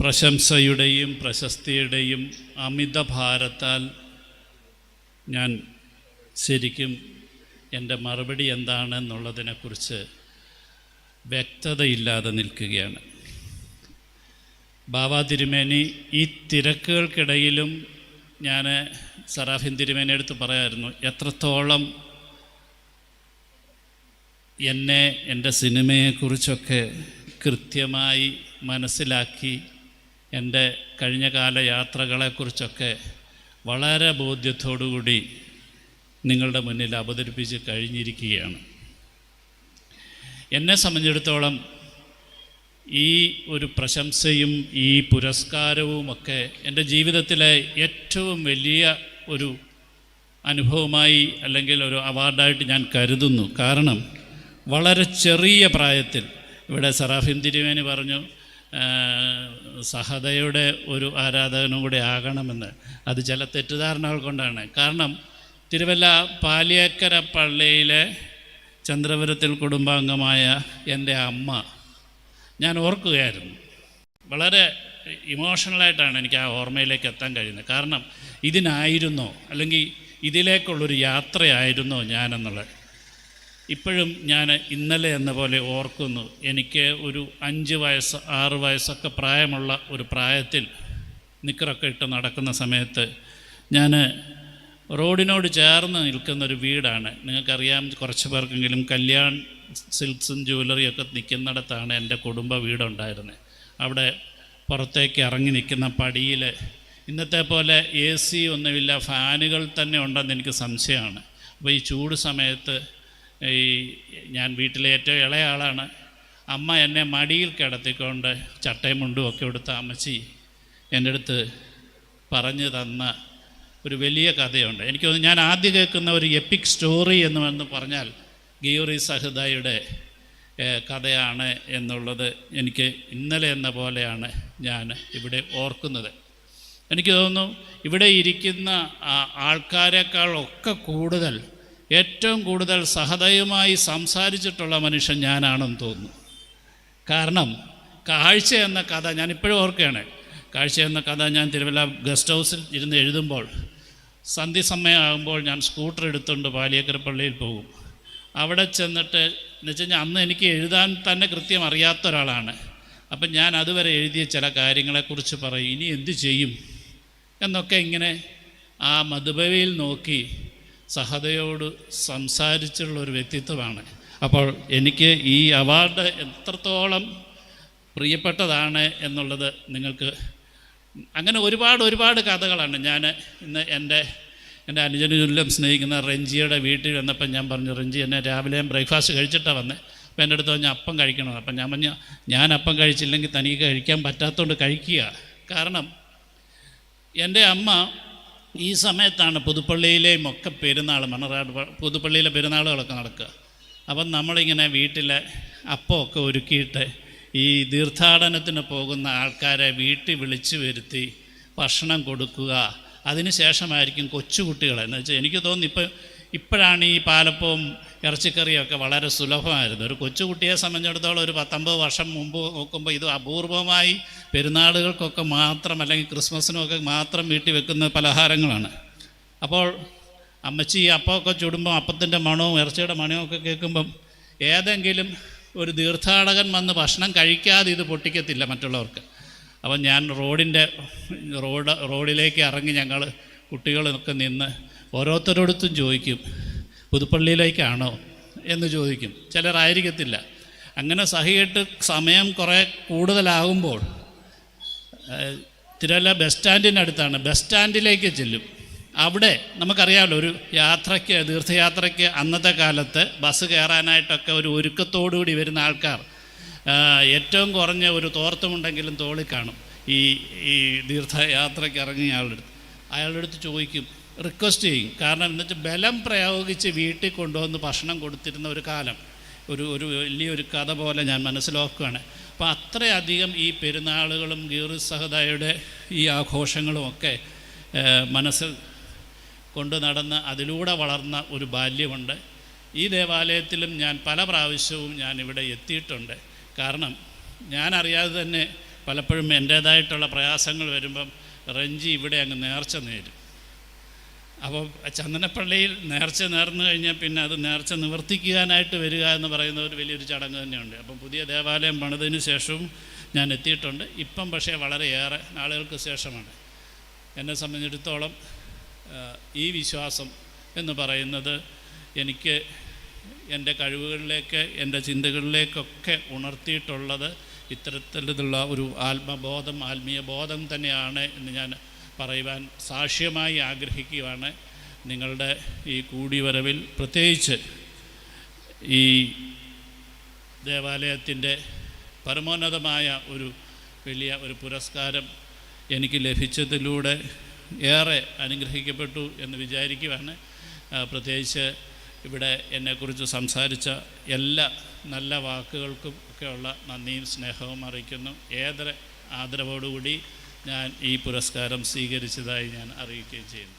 പ്രശംസയുടെയും പ്രശസ്തിയുടെയും അമിത ഭാരത്താൽ ഞാൻ ശരിക്കും എന്റെ മറുപടി എന്താണെന്നുള്ളതിനെക്കുറിച്ച് വ്യക്തതയില്ലാതെ നിൽക്കുകയാണ്. ബാബ തിരുമേനി ഈ തിരക്കുകൾക്കിടയിലും ഞാൻ സറാഫിൻ തിരുമേനി എടുത്ത് പറയായിരുന്നു എത്രത്തോളം എന്നെ എന്റെ സിനിമയെക്കുറിച്ചൊക്കെ കൃത്യമായി മനസ്സിലാക്കി എന്റെ കഴിഞ്ഞകാല യാത്രകളെക്കുറിച്ചൊക്കെ വളരെ ബോധ്യത്തോടുകൂടി നിങ്ങളുടെ മുന്നിൽ അവതരിപ്പിച്ച് കഴിഞ്ഞിരിക്കുകയാണ്. എന്നെ സംബന്ധിച്ചിടത്തോളം ഈ ഒരു പ്രശംസയും ഈ പുരസ്കാരവുമൊക്കെ എന്റെ ജീവിതത്തിലെ ഏറ്റവും വലിയ ഒരു അനുഭവമായി അല്ലെങ്കിൽ ഒരു അവാർഡായിട്ട് ഞാൻ കരുതുന്നു. കാരണം വളരെ ചെറിയ പ്രായത്തിൽ ഇവിടെ സറാഫിൻ തിരുവേനി പറഞ്ഞു സഹതയുടെ ഒരു ആരാധകനും കൂടെ ആകണമെന്ന്. അത് ചില തെറ്റിദ്ധാരണകൾ കൊണ്ടാണ്. കാരണം തിരുവല്ല പാലിയേക്കര പള്ളിയിലെ ചന്ദ്രപുരത്തിൽ കുടുംബാംഗമായ എന്റെ അമ്മ ഞാൻ ഓർക്കുകയായിരുന്നു. വളരെ ഇമോഷണലായിട്ടാണ് എനിക്ക് ആ ഓർമ്മയിലേക്ക് എത്താൻ കഴിയുന്നത്. കാരണം ഇതിനായിരുന്നോ? അല്ലെങ്കിൽ ഇതിലേക്കുള്ളൊരു യാത്രയായിരുന്നോ ഞാനെന്നുള്ളത്? ഇപ്പോഴും ഞാൻ ഇന്നലെ എന്ന പോലെ ഓർക്കുന്നു. എനിക്ക് ഒരു അഞ്ച് വയസ്സ് ആറ് വയസ്സൊക്കെ പ്രായമുള്ള ഒരു പ്രായത്തിൽ നിക്കറൊക്കെ ഇട്ട് നടക്കുന്ന സമയത്ത് ഞാൻ റോഡിനോട് ചേർന്ന് നിൽക്കുന്ന ഒരു വീടാണ്. നിങ്ങൾക്കറിയാം കുറച്ച് പേർക്കെങ്കിലും കല്യാൺ സിൽക്സും ജുവലറിയൊക്കെ നിൽക്കുന്നിടത്താണ് എന്റെ കുടുംബ വീടുണ്ടായിരുന്നത്. അവിടെ പുറത്തേക്ക് ഇറങ്ങി നിൽക്കുന്ന പടിയിൽ ഇന്നത്തെ പോലെ എ സി ഒന്നുമില്ല ഫാനുകൾ തന്നെ ഉണ്ടെന്ന് എനിക്ക് സംശയമാണ്. അപ്പോൾ ഈ ചൂട് സമയത്ത് ഈ ഞാൻ വീട്ടിലെ ഏറ്റവും ഇളയ ആളാണ്. അമ്മ എന്നെ മടിയിൽ കിടത്തിക്കൊണ്ട് ചട്ടയും മുണ്ടും ഒക്കെ എടുത്ത അമ്മച്ചി എന്റെ അടുത്ത് പറഞ്ഞു തന്ന ഒരു വലിയ കഥയുണ്ട്. എനിക്ക് ഞാൻ ആദ്യം കേൾക്കുന്ന ഒരു എപ്പിക് സ്റ്റോറി എന്ന് പറഞ്ഞാൽ ഗിയോറി സഹദയുടെ കഥയാണ് എന്നുള്ളത് എനിക്ക് ഇന്നലെ എന്ന പോലെയാണ് ഞാൻ ഇവിടെ ഓർക്കുന്നത്. എനിക്ക് തോന്നുന്നു ഇവിടെ ഇരിക്കുന്ന ആൾക്കാരെക്കാളൊക്കെ കൂടുതൽ ഏറ്റവും കൂടുതൽ സഹതയുമായി സംസാരിച്ചിട്ടുള്ള മനുഷ്യൻ ഞാനാണെന്ന് തോന്നുന്നു. കാരണം കാഴ്ച എന്ന കഥ ഞാൻ ഇപ്പോഴും ഓർക്കുകയാണ്. കാഴ്ച എന്ന കഥ ഞാൻ തിരുവല്ല ഗസ്റ്റ് ഹൗസിൽ ഇരുന്ന് എഴുതുമ്പോൾ സന്ധി സമയമാകുമ്പോൾ ഞാൻ സ്കൂട്ടർ എടുത്തുകൊണ്ട് പാലിയേക്കര പള്ളിയിൽ പോകും. അവിടെ ചെന്നിട്ട് എന്ന് വെച്ച് കഴിഞ്ഞാൽ അന്ന് എനിക്ക് എഴുതാൻ തന്നെ കൃത്യം അറിയാത്ത ഒരാളാണ്. അപ്പം ഞാൻ അതുവരെ എഴുതിയ ചില കാര്യങ്ങളെക്കുറിച്ച് പറയും ഇനി എന്ത് ചെയ്യും? എന്നൊക്കെ ഇങ്ങനെ ആ മധുബവിയിൽ നോക്കി സഹതയോട് സംസാരിച്ചുള്ള ഒരു വ്യക്തിത്വമാണ്. അപ്പോൾ എനിക്ക് ഈ അവാർഡ് എത്രത്തോളം പ്രിയപ്പെട്ടതാണ് എന്നുള്ളത് നിങ്ങൾക്ക് അങ്ങനെ ഒരുപാട് ഒരുപാട് കഥകളാണ്. ഞാൻ ഇന്ന് എന്റെ എന്റെ അനുജന് തുല്യം സ്നേഹിക്കുന്ന റെഞ്ചിയുടെ വീട്ടിൽ വന്നപ്പോൾ ഞാൻ പറഞ്ഞു റെഞ്ചി എന്നെ രാവിലെ ബ്രേക്ക്ഫാസ്റ്റ് കഴിച്ചിട്ടാണ് വന്നത് അപ്പോൾ എന്റെ അടുത്ത് പറഞ്ഞാൽ അപ്പം കഴിക്കണം. അപ്പം ഞാൻ പറഞ്ഞു ഞാൻ അപ്പം കഴിച്ചില്ലെങ്കിൽ തനിക്ക് കഴിക്കാൻ പറ്റാത്തതുകൊണ്ട് കഴിക്കുക. കാരണം എന്റെ അമ്മ ഈ സമയത്താണ് പുതുപ്പള്ളിയിലെയും ഒക്കെ പെരുന്നാൾ മണറാട് പുതുപ്പള്ളിയിലെ പെരുന്നാളുകളൊക്കെ നടക്കുക. അപ്പം നമ്മളിങ്ങനെ വീട്ടിലെ അപ്പമൊക്കെ ഒരുക്കിയിട്ട് ഈ തീർത്ഥാടനത്തിന് പോകുന്ന ആൾക്കാരെ വീട്ടിൽ വിളിച്ചു വരുത്തി ഭക്ഷണം കൊടുക്കുക. അതിന് ശേഷമായിരിക്കും കൊച്ചുകുട്ടികളെ. എന്ന് വെച്ചാൽ എനിക്ക് തോന്നുന്നു ഇപ്പം ഇപ്പോഴാണ് ഈ പാലപ്പവും ഇറച്ചിക്കറിയൊക്കെ വളരെ സുലഭമായിരുന്നു. ഒരു കൊച്ചുകുട്ടിയെ സംബന്ധിച്ചിടത്തോളം ഒരു പത്തൊമ്പത് വർഷം മുമ്പ് നോക്കുമ്പോൾ ഇത് അപൂർവമായി പെരുന്നാളുകൾക്കൊക്കെ മാത്രം അല്ലെങ്കിൽ ക്രിസ്മസിനുമൊക്കെ മാത്രം വീട്ടിൽ വെക്കുന്ന പലഹാരങ്ങളാണ്. അപ്പോൾ അമ്മച്ചി അപ്പമൊക്കെ ചുടുമ്പോൾ അപ്പത്തിന്റെ മണവും ഇറച്ചിയുടെ മണവും ഒക്കെ കേൾക്കുമ്പം ഏതെങ്കിലും ഒരു തീർത്ഥാടകൻ വന്ന് ഭക്ഷണം കഴിക്കാതെ ഇത് പൊട്ടിക്കത്തില്ല മറ്റുള്ളവർക്ക്. അപ്പം ഞാൻ റോഡിന്റെ റോഡ് റോഡിലേക്ക് ഇറങ്ങി ഞങ്ങൾ കുട്ടികളൊക്കെ നിന്ന് ഓരോരുത്തരോടത്തും ചോദിക്കും പുതുപ്പള്ളിയിലേക്കാണോ എന്ന് ചോദിക്കും. ചിലരായിരിക്കത്തില്ല. അങ്ങനെ സഹിയിട്ട് സമയം കുറേ കൂടുതലാകുമ്പോൾ തിരുവല്ല ബസ് സ്റ്റാൻഡിനടുത്താണ്. ബസ് സ്റ്റാൻഡിലേക്ക് ചെല്ലും. അവിടെ നമുക്കറിയാമല്ലോ ഒരു യാത്രയ്ക്ക് തീർത്ഥയാത്രയ്ക്ക് അന്നത്തെ കാലത്ത് ബസ് കയറാനായിട്ടൊക്കെ ഒരു ഒരുക്കത്തോടുകൂടി വരുന്ന ആൾക്കാർ ഏറ്റവും കുറഞ്ഞ ഒരു തോർത്തുമുണ്ടെങ്കിലും തോളിൽ കാണും. ഈ ഈ തീർത്ഥയാത്രയ്ക്ക് ഇറങ്ങിയ ആളുടെ അടുത്ത്. അയാളുടെ അടുത്ത് ചോദിക്കും റിക്വസ്റ്റ് ചെയ്യും. കാരണം എന്ന് വെച്ചാൽ ബലം പ്രയോഗിച്ച് വീട്ടിൽ കൊണ്ടുവന്ന് ഭക്ഷണം കൊടുത്തിരുന്ന ഒരു കാലം. ഒരു ഒരു വലിയൊരു കഥ പോലെ ഞാൻ മനസ്സിലാക്കുകയാണ്. അപ്പോൾ അത്രയധികം ഈ പെരുന്നാളുകളും ഗീറി സഹദായുടെ ഈ ആഘോഷങ്ങളും ഒക്കെ മനസ്സിൽ കൊണ്ട് നടന്ന് അതിലൂടെ വളർന്ന ഒരു ബാല്യമുണ്ട്. ഈ ദേവാലയത്തിലും ഞാൻ പല പ്രാവശ്യവും ഞാൻ ഇവിടെ എത്തിയിട്ടുണ്ട്. കാരണം ഞാനറിയാതെ തന്നെ പലപ്പോഴും എന്റേതായിട്ടുള്ള പ്രയാസങ്ങൾ വരുമ്പം റഞ്ചി ഇവിടെ അങ്ങ് നേർച്ച നേരും. അപ്പോൾ ചന്ദനപ്പള്ളിയിൽ നേർച്ച നേർന്നു കഴിഞ്ഞാൽ പിന്നെ അത് നേർച്ച നിവർത്തിക്കാനായിട്ട് വരിക എന്ന് പറയുന്ന ഒരു വലിയൊരു ചടങ്ങ് തന്നെയുണ്ട്. അപ്പം പുതിയ ദേവാലയം പണിതിന് ശേഷവും ഞാൻ എത്തിയിട്ടുണ്ട്. ഇപ്പം പക്ഷേ വളരെയേറെ നാളുകൾക്ക് ശേഷമാണ്. എന്നെ സംബന്ധിച്ചിടത്തോളം ഈ വിശ്വാസം എന്ന് പറയുന്നത് എനിക്ക് എന്റെ കഴിവുകളിലേക്ക് എന്റെ ചിന്തകളിലേക്കൊക്കെ ഉണർത്തിയിട്ടുള്ളത് ഇത്തരത്തിലുള്ള ഒരു ആത്മബോധം ആത്മീയ ബോധം തന്നെയാണ് എന്ന് ഞാൻ പറയുവാൻ സാക്ഷ്യമായി ആഗ്രഹിക്കുകയാണ്. നിങ്ങളുടെ ഈ കൂടിവരവിൽ പ്രത്യേകിച്ച് ഈ ദേവാലയത്തിന്റെ പരമോന്നതമായ ഒരു വലിയ ഒരു പുരസ്കാരം എനിക്ക് ലഭിച്ചതിലൂടെ ഏറെ അനുഗ്രഹിക്കപ്പെട്ടു എന്ന് വിചാരിക്കുവാണ്. പ്രത്യേകിച്ച് ഇവിടെ എന്നെക്കുറിച്ച് സംസാരിച്ച എല്ലാ നല്ല വാക്കുകൾക്കും ഒക്കെയുള്ള നന്ദിയും സ്നേഹവും അറിയിക്കുന്നു. ഏതൊരു ആദരവോടുകൂടി ഞാൻ ഈ പുരസ്കാരം സ്വീകരിച്ചതായി ഞാൻ അറിയിക്കുകയും ചെയ്യുന്നു.